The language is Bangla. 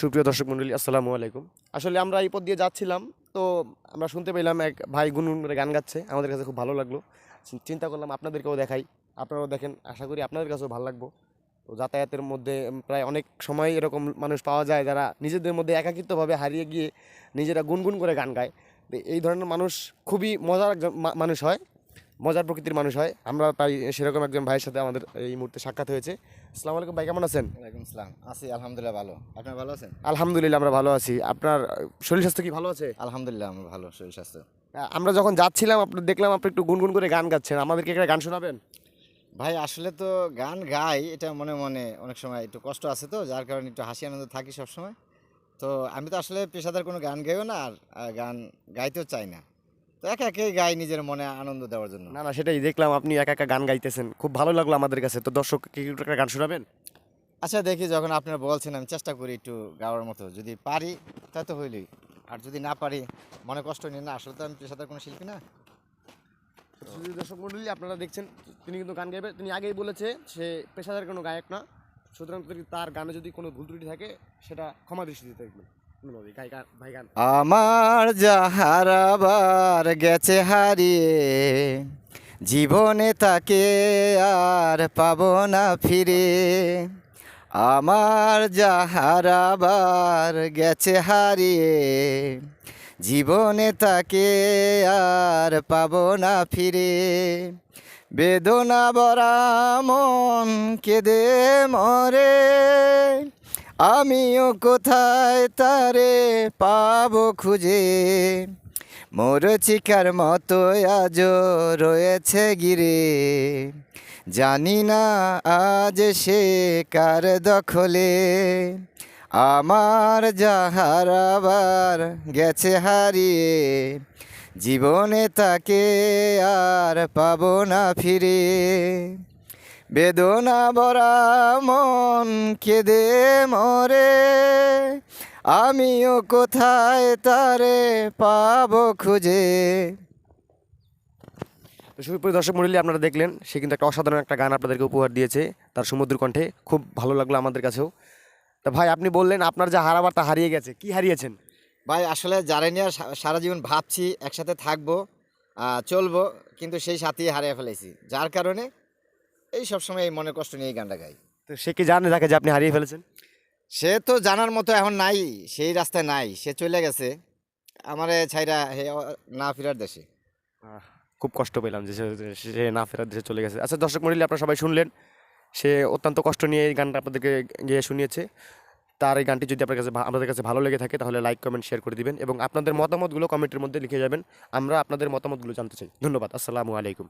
সুপ্রিয় দর্শক মণ্ডলী আসসালামু আলাইকুম। আসলে আমরা এই পথ দিয়ে যাচ্ছিলাম, তো আমরা শুনতে পেলাম এক ভাই গুনগুন করে গান গাচ্ছে, আমাদের কাছে খুব ভালো লাগল। চিন্তা করলাম আপনাদেরকেও দেখাই, আপনারাও দেখেন, আশা করি আপনাদের কাছেও ভালো লাগবো। তো যাতায়াতের মধ্যে প্রায় অনেক সময় এরকম মানুষ পাওয়া যায় যারা নিজেদের মধ্যে একাকিত্বভাবে হারিয়ে গিয়ে নিজেরা গুনগুন করে গান গায়। এই ধরনের মানুষ খুবই মজার মানুষ হয়। মজার প্রকৃতির মানুষ হয়। আমরা তাই সেরকম একজন ভাইয়ের সাথে আমাদের এই মুহূর্তে সাক্ষাৎ হয়েছে। আসসালামু আলাইকুম ভাই কেমন আছেন? ওয়ালাইকুম সালাম আছি আলহামদুলিল্লাহ ভালো। আপনার ভালো আছেন? আলহামদুলিল্লাহ আমরা ভালো আছি। আপনার শরীর স্বাস্থ্য কি ভালো আছে? আলহামদুলিল্লাহ আমার ভালো শরীর স্বাস্থ্য। আমরা যখন যাচ্ছিলাম আপনি দেখলাম আপনি একটু গুনগুন করে গান গাচ্ছেন। আমাদেরকে একটা গান শোনাবেন? ভাই আসলে তো গান গাই এটা মনে মনে অনেক সময় একটু কষ্ট আছে তো যার কারণে একটু হাসি আনন্দ থাকি সবসময়। তো আমি তো আসলে পেশাদার কোনো গান গাইও না আর গান গাইতেও চাই না। তো একা একাই গাই নিজের মনে আনন্দ দেওয়ার জন্য। না না সেটাই দেখলাম আপনি একা একা গান গাইতেছেন। খুব ভালো লাগল আমাদের কাছে। তো দর্শক কি একটা গান শোনাবেন? আচ্ছা দেখি যখন আপনারা বলছেন আমি চেষ্টা করি একটু গাওয়ার মতো। যদি পারি তা তো হইলই। আর যদি না পারি মনে কষ্ট নিন না আসলে তো আমি পেশাদার কোনো শিল্পী না। দর্শক মন্ডলী আপনারা দেখছেন তিনি কিন্তু গান গাইবে। তিনি আগেই বলেছে সে পেশাদার কোনো গায়ক না। সুতরাং তার গানে যদি কোনো ভুল ত্রুটি থাকে সেটা ক্ষমা গান ভাই গান আমার যাহারাবার গেছে হারিয়ে, জীবনে তাকে আর পাব না ফিরে। আমার যাহারাবার গেছে হারিয়ে, জীবনে তাকে আর পাব না ফিরে। বেদনা বরা মন কেঁদে মরে আমিও কোথায় তারে পাব খুঁজে? মোর চিকার মতো আজ রয়েছে গিরে। জানি না আজ সে কার দখলে। আমার যাহারাবার গেছে হারিয়ে। জীবনে তাকে আর পাবো না ফিরে। বেদনা ভরা মন কেঁদে মরে। আমিও কোথায় তারে পাব খুঁজে? সুপ্রিয় দর্শক মন্ডলী আপনারা দেখলেন সে কিন্তু একটা অসাধারণ একটা গান আপনাদেরকে উপহার দিয়েছে তার সমুদ্র কণ্ঠে। খুব ভালো লাগল আমাদের কাছেও। তা ভাই আপনি বললেন আপনার যা হারাবার তা হারিয়ে গেছে কি হারিয়েছেন? ভাই আসলে যারা নিয়ে সা- সারা জীবন ভাবছি একসাথে থাকব চলবো কিন্তু সেই সাথী হারিয়ে ফেলেছি। যার কারণে এই সবসময় এই মনে কষ্ট নিয়ে এই গানটা গাই। তো সে কি জানে তাকে যে আপনি হারিয়ে ফেলেছেন? সে তো জানার মতো এখন নাই সেই রাস্তায় নাই সে চলে গেছে। আমারে ছাইরা হে না ফেরার দেশে। আহ, খুব কষ্ট পেলাম যে সে- সে না ফেরার দেশে চলে গেছে। আচ্ছা দর্শক মন্ডলী আপনারা সবাই শুনলেন সে অত্যন্ত কষ্ট নিয়ে এই গানটা আপনাদেরকে গিয়ে শুনিয়েছে। তার এই গানটি যদি আপনার কাছে ভা- আপনাদের কাছে ভালো লেগে থাকে তাহলে লাইক কমেন্ট শেয়ার করে দিবেন এবং আপনাদের মতামতগুলো কমেন্টের মধ্যে লিখে যাবেন। আমরা আপনাদের মতামতগুলো জানতে চাই। ধন্যবাদ আসসালামু আলাইকুম।